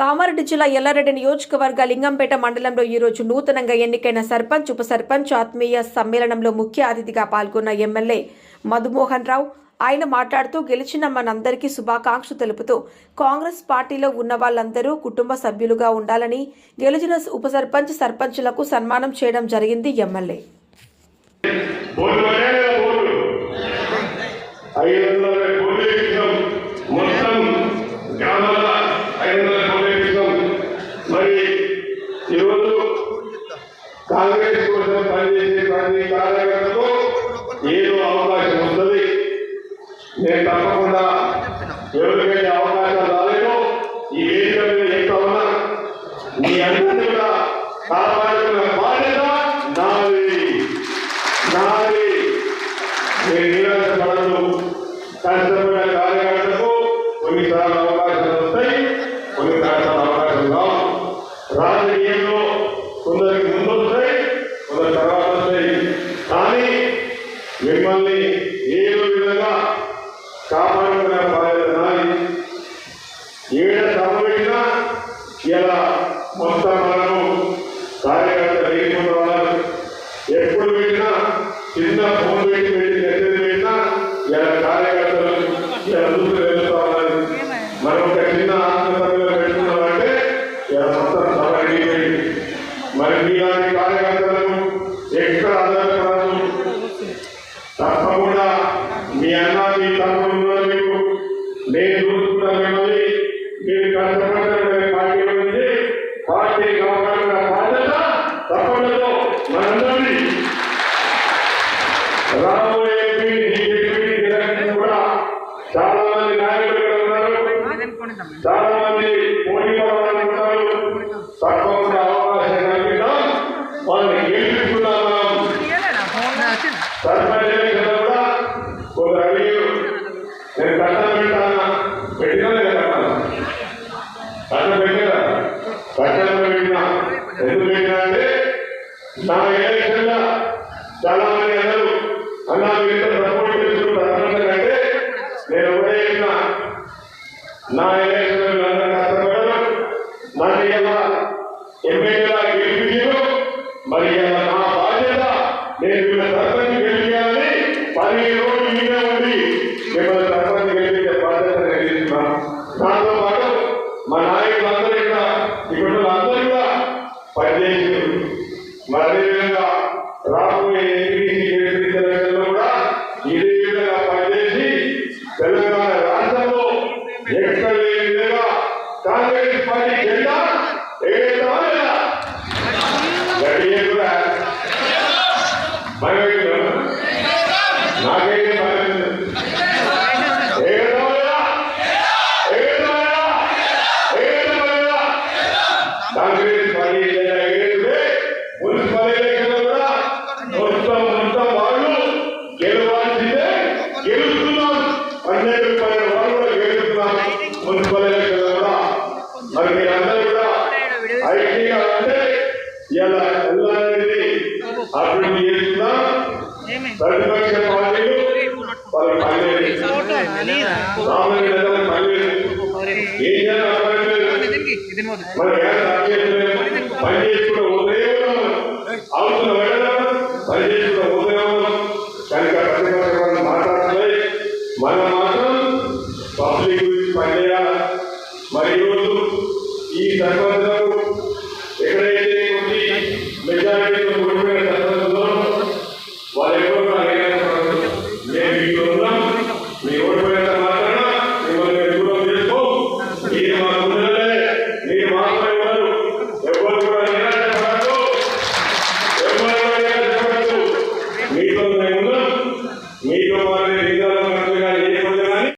కామారెడ్డి జిల్లా ఎల్లారెడ్డి నియోజకవర్గ లింగంపేట మండలంలో ఈరోజు నూతనంగా ఎన్నికైన సర్పంచ్ ఉప సర్పంచ్ ఆత్మీయ సమ్మేళనంలో ముఖ్య అతిథిగా పాల్గొన్న ఎమ్మెల్యే మధుమోహన్ రావు. ఆయన మాట్లాడుతూ గెలిచిన మనందరికీ శుభాకాంక్షలు తెలుపుతూ కాంగ్రెస్ పార్టీలో ఉన్న వాళ్ళందరూ కుటుంబ సభ్యులుగా ఉండాలని గెలిచిన ఉప సర్పంచ్ సర్పంచులకు సన్మానం చేయడం జరిగింది ఎమ్మెల్యే. కాంగ్రెస్ కోసం పనిచేసే ప్రతి కార్యకర్తకు ఏదో అవకాశం వస్తుంది. నేను తప్పకుండా ఎవరికైతే అవకాశం రాలేదో ఈ వేదిక మీద చెప్తా ఉన్నా మీ అందరినీ కూడా కాపాడుకున్న బాధ్యత నాది. నాది. నేను నిరాశపడదు కష్టమైన కార్యకర్తకు కొన్నిసార్లు అవకాశాలు వస్తాయి కొన్నిసార్లు మిమ్మల్ని ఏదో విధంగా కాపాడుకునే బాధ్యత ఏడ సభ ఇలా మొత్తం మనము కార్యకర్త లేకుండా ఉన్నారు. ఎప్పుడు పెట్టినా చిన్న ఫోన్ పెట్టి పెట్టి ఎక్కడ పెట్టినా ఇలా కార్యకర్తలు ఇలా చూసి వెళ్తా ఉన్నారు. మనం ఒక చిన్న ఆత్మసభలో పెట్టుకున్నామంటే ఇలా మొత్తం సభ మరి మీలాంటి కార్యకర్తలను ఎక్కడ ఆధారపడదు తప్పకుండా మీ అన్న మీ తమ్ముడు నేను చూసుకున్నాను మిమ్మల్ని మీరు కష్టపడ్డ పార్టీ నుంచి పార్టీ కావాలన్న బాధ్యత తప్పకుండా మనందరినీ. రాబోయే ఎంపీ, డిప్యూటీ ఎలక్షన్ కూడా చాలా మంది నాయకులు ఇక్కడ ఉన్నారు. చాలా మంది పోటీ పడవాళ్ళు ఉన్నారు. తప్పకుండా అవకాశం కల్పిద్దాం. వాళ్ళని గెలిపించుకుందాం మనం. సర్పంచ్ Haz lo కూడా పనిచేసారు మున్సిపల్ ఎలక్షన్లో కూడా మరి మీరందరూ కూడా ఐటీగా అంటే ఇలా ఎల్లారెడ్డి అభివృద్ధి చేస్తున్నాం ప్రతిపక్ష పార్టీలు వాళ్ళ పనిచేసి రామరెడ్డి గారు పనిచేసి ఏం చేయాలి మన గ్యాస్ ఆపేయలేదు. పని చేసుకుంటూ